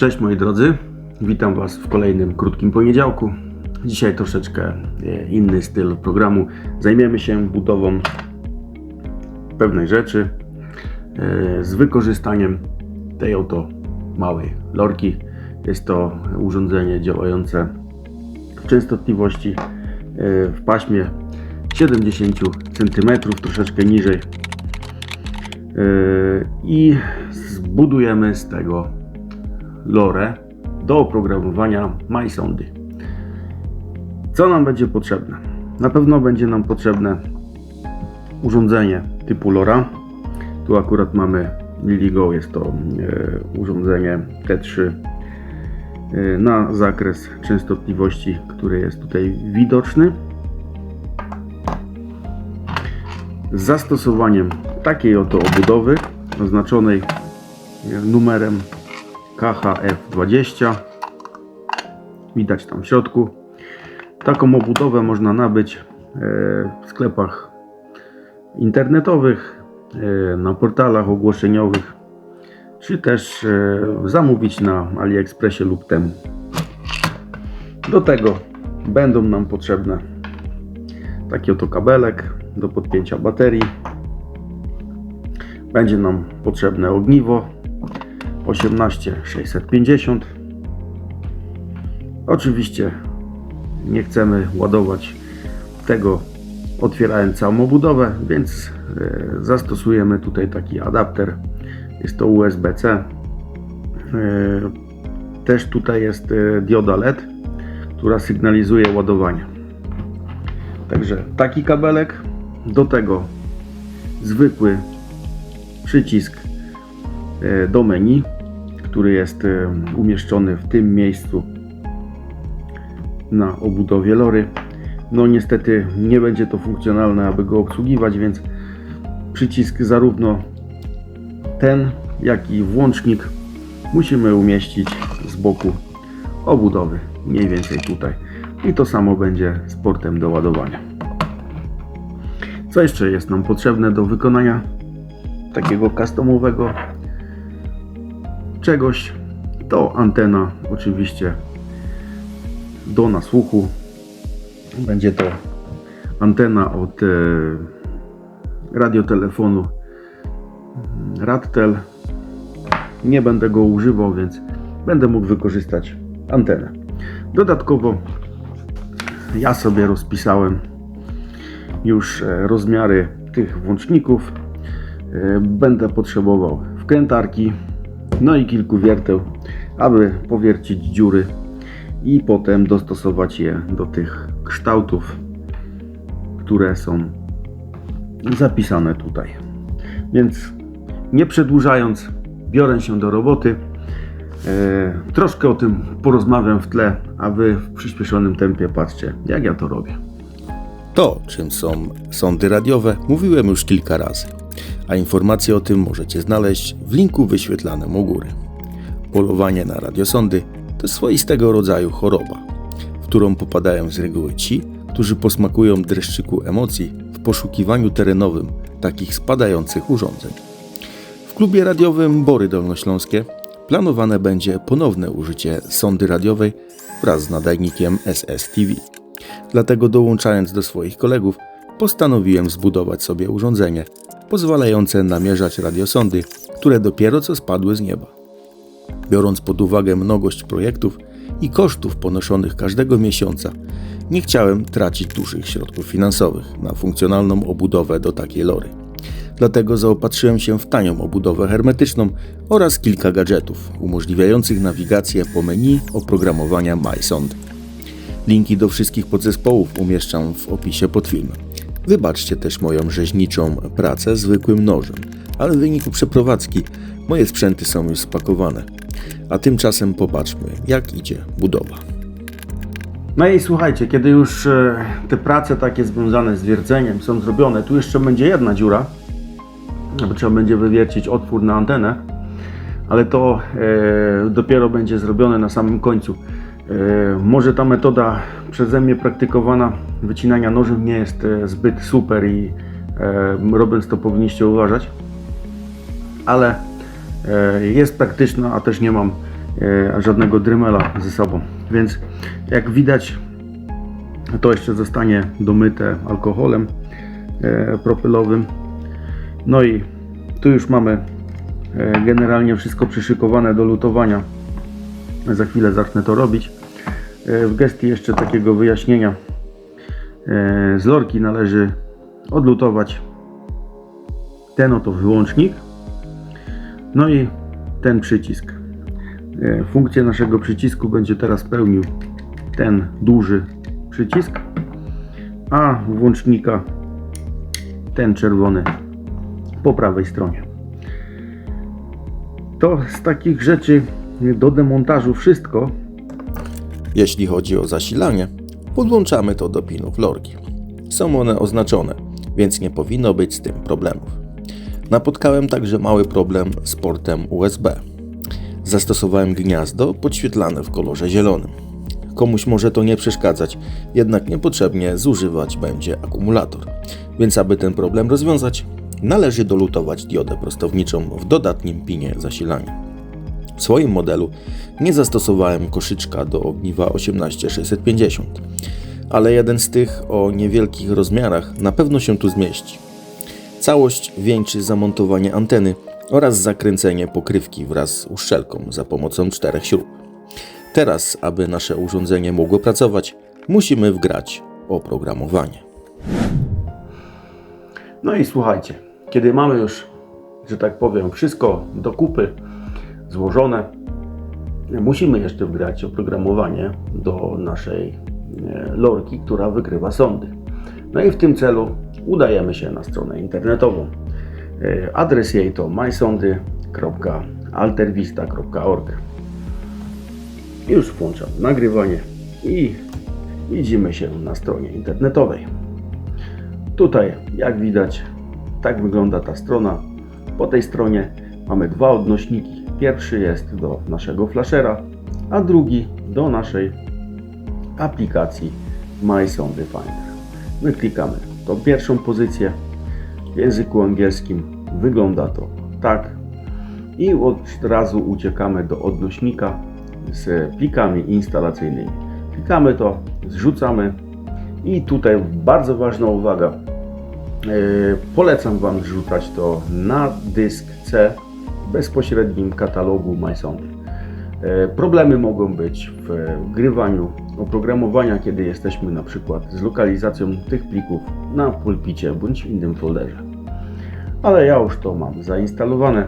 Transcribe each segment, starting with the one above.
Cześć moi drodzy, witam Was w kolejnym krótkim poniedziałku. Dzisiaj troszeczkę e, inny styl programu. Zajmiemy się budową pewnej rzeczy e, z wykorzystaniem tej oto małej lorki. Jest to urządzenie działające w częstotliwości e, w paśmie 70 cm, troszeczkę niżej. I zbudujemy z tego lorę do oprogramowania MySondy. Co nam będzie potrzebne? Na pewno będzie nam potrzebne urządzenie typu LoRa. Tu akurat mamy LiliGo, jest to e, urządzenie T3 e, na zakres częstotliwości, który jest tutaj widoczny. Z zastosowaniem takiej oto obudowy oznaczonej numerem KHF20 widać tam w środku. Taką obudowę można nabyć e, w sklepach internetowych e, na portalach ogłoszeniowych czy też e, zamówić na AliExpressie lub temu. Do tego będą nam potrzebne taki oto kabelek do podpięcia baterii. Będzie nam potrzebne ogniwo 18650 Oczywiście nie chcemy ładować tego otwierając całą obudowę, więc e, zastosujemy tutaj taki adapter. Jest to USB-C. E, Też tutaj jest e, dioda LED, która sygnalizuje ładowanie. Także taki kabelek, do tego zwykły przycisk do menu, który jest e, umieszczony w tym miejscu na obudowie lory. No niestety nie będzie to funkcjonalne, aby go obsługiwać, więc przycisk zarówno ten, jak i włącznik musimy umieścić z boku obudowy, mniej więcej tutaj. I to samo będzie z portem do ładowania. Co jeszcze jest nam potrzebne do wykonania takiego customowego czegoś? To antena oczywiście do nasłuchu. Będzie to antena od e, radiotelefonu Radtel. Nie będę go używał, więc będę mógł wykorzystać antenę. Dodatkowo ja sobie rozpisałem już e, rozmiary tych włączników. E, Będę potrzebował wkrętarki, no i kilku wierteł, aby powiercić dziury i potem dostosować je do tych kształtów, które są zapisane tutaj. Więc nie przedłużając, biorę się do roboty. E, troszkę o tym porozmawiam w tle, a wy w przyspieszonym tempie patrzcie, jak ja to robię. To, czym są sądy radiowe, mówiłem już kilka razy, a informacje o tym możecie znaleźć w linku wyświetlanym u góry. Polowanie na radiosądy to swoistego rodzaju choroba, w którą popadają z reguły ci, którzy posmakują dreszczyku emocji w poszukiwaniu terenowym takich spadających urządzeń. W klubie radiowym Bory Dolnośląskie planowane będzie ponowne użycie sondy radiowej wraz z nadajnikiem SSTV. Dlatego dołączając do swoich kolegów, postanowiłem zbudować sobie urządzenie pozwalające namierzać radiosondy, które dopiero co spadły z nieba. Biorąc pod uwagę mnogość projektów i kosztów ponoszonych każdego miesiąca, nie chciałem tracić dużych środków finansowych na funkcjonalną obudowę do takiej lory. Dlatego zaopatrzyłem się w tanią obudowę hermetyczną oraz kilka gadżetów umożliwiających nawigację po menu oprogramowania MySondy. Linki do wszystkich podzespołów umieszczam w opisie pod filmem. Wybaczcie też moją rzeźniczą pracę zwykłym nożem, ale w wyniku przeprowadzki moje sprzęty są już spakowane. A tymczasem popatrzmy, jak idzie budowa. No i słuchajcie, kiedy już e, te prace takie związane z wierceniem są zrobione, tu jeszcze będzie jedna dziura, bo trzeba będzie wywiercić otwór na antenę, ale to e, dopiero będzie zrobione na samym końcu. E, może ta metoda przeze mnie praktykowana wycinania nożem nie jest e, zbyt super i e, robiąc to powinniście uważać, ale jest praktyczna, a też nie mam żadnego dremela ze sobą. Więc jak widać, to jeszcze zostanie domyte alkoholem propylowym. No i tu już mamy generalnie wszystko przyszykowane do lutowania. Za chwilę zacznę to robić. E, W gestii jeszcze takiego wyjaśnienia. E, z lorki należy odlutować ten oto wyłącznik no i ten przycisk. E, funkcję naszego przycisku będzie teraz pełnił ten duży przycisk a włącznika ten czerwony po prawej stronie. To z takich rzeczy do demontażu wszystko Jeśli chodzi o zasilanie, podłączamy to do pinów lorki. Są one oznaczone, więc nie powinno być z tym problemów. Napotkałem także mały problem z portem USB. Zastosowałem gniazdo podświetlane w kolorze zielonym. Komuś może to nie przeszkadzać, jednak niepotrzebnie zużywać będzie akumulator. Więc aby ten problem rozwiązać, należy dolutować diodę prostowniczą w dodatnim pinie zasilania. W swoim modelu nie zastosowałem koszyczka do ogniwa 18650, ale jeden z tych o niewielkich rozmiarach na pewno się tu zmieści. Całość wieńczy zamontowanie anteny oraz zakręcenie pokrywki wraz z uszczelką za pomocą czterech śrub. Teraz, aby nasze urządzenie mogło pracować, musimy wgrać oprogramowanie. No i słuchajcie, kiedy mamy już, że tak powiem, wszystko do kupy złożone, musimy jeszcze wgrać oprogramowanie do naszej e, lorki, która wykrywa sondy. No i w tym celu udajemy się na stronę internetową. E, Adres jej to mysondy.altervista.org Już włączam nagrywanie i widzimy się na stronie internetowej. Tutaj, jak widać, tak wygląda ta strona. Po tej stronie mamy dwa odnośniki. Pierwszy jest do naszego flashera, a drugi do naszej aplikacji My Sondy Finder. My klikamy tą pierwszą pozycję. W języku angielskim wygląda to tak. I od razu uciekamy do odnośnika z plikami instalacyjnymi. Klikamy to, zrzucamy i tutaj bardzo ważna uwaga. E, Polecam Wam zrzucać to na dysk C bezpośrednim katalogu MySondy. E, Problemy mogą być w wgrywaniu oprogramowania, kiedy jesteśmy na przykład z lokalizacją tych plików na pulpicie bądź w innym folderze. Ale ja już to mam zainstalowane.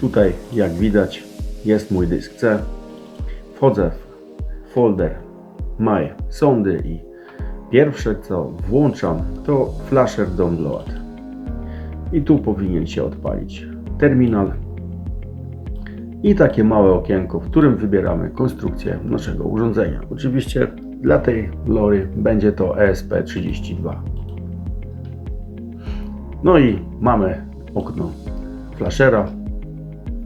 Tutaj, jak widać, jest mój dysk C. Wchodzę w folder My Sondy i pierwsze co włączam to Flasher Download. I tu powinien się odpalić terminal i takie małe okienko, w którym wybieramy konstrukcję naszego urządzenia. Oczywiście dla tej lory będzie to ESP32. No i mamy okno flashera,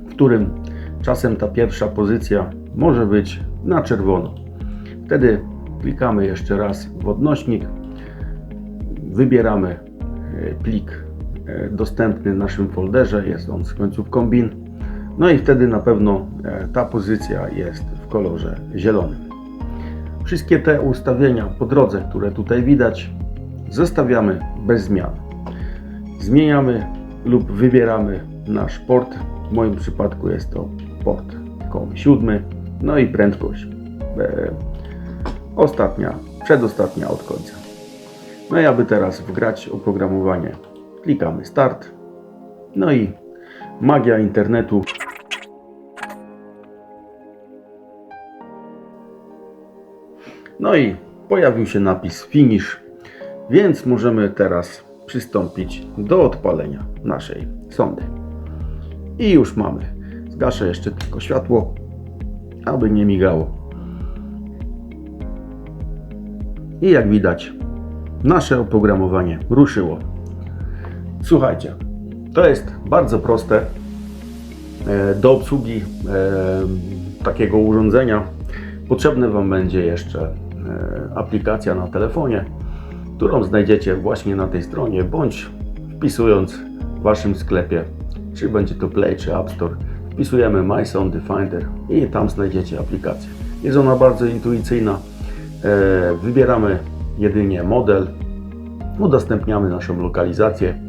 w którym czasem ta pierwsza pozycja może być na czerwono. Wtedy klikamy jeszcze raz w odnośnik, wybieramy e, plik dostępny w naszym folderze, jest on z końcówką bin. No i wtedy na pewno e, ta pozycja jest w kolorze zielonym. Wszystkie te ustawienia po drodze, które tutaj widać, zostawiamy bez zmian. Zmieniamy lub wybieramy nasz port. W moim przypadku jest to port COM7. No i prędkość e, ostatnia, przedostatnia od końca. No i aby teraz wgrać oprogramowanie, klikamy Start. No i magia internetu. No i pojawił się napis Finish, więc możemy teraz przystąpić do odpalenia naszej sondy. I już mamy. Zgaszę jeszcze tylko światło, aby nie migało. I jak widać, nasze oprogramowanie ruszyło. Słuchajcie, to jest bardzo proste e, do obsługi e, takiego urządzenia. Potrzebne Wam będzie jeszcze e, aplikacja na telefonie, którą znajdziecie właśnie na tej stronie, bądź wpisując w Waszym sklepie, czy będzie to Play, czy App Store, wpisujemy My Sondy Finder i tam znajdziecie aplikację. Jest ona bardzo intuicyjna. Wybieramy jedynie model, udostępniamy naszą lokalizację,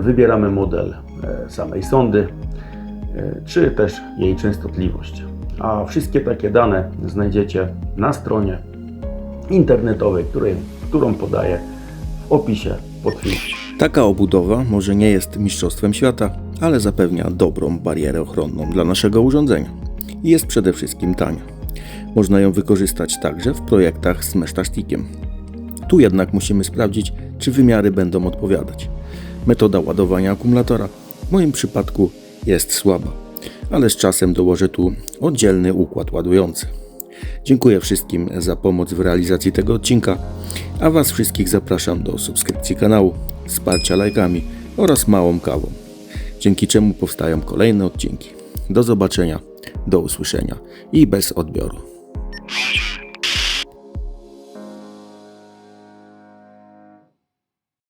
wybieramy model e, samej sondy, e, czy też jej częstotliwość. A wszystkie takie dane znajdziecie na stronie internetowej, której, którą podaję w opisie pod filmem. Taka obudowa może nie jest mistrzostwem świata, ale zapewnia dobrą barierę ochronną dla naszego urządzenia i jest przede wszystkim tania. Można ją wykorzystać także w projektach z mesztasztikiem. Tu jednak musimy sprawdzić, czy wymiary będą odpowiadać. Metoda ładowania akumulatora w moim przypadku jest słaba, ale z czasem dołożę tu oddzielny układ ładujący. Dziękuję wszystkim za pomoc w realizacji tego odcinka, a Was wszystkich zapraszam do subskrypcji kanału, wsparcia lajkami oraz małą kawą, dzięki czemu powstają kolejne odcinki. Do zobaczenia, do usłyszenia i bez odbioru.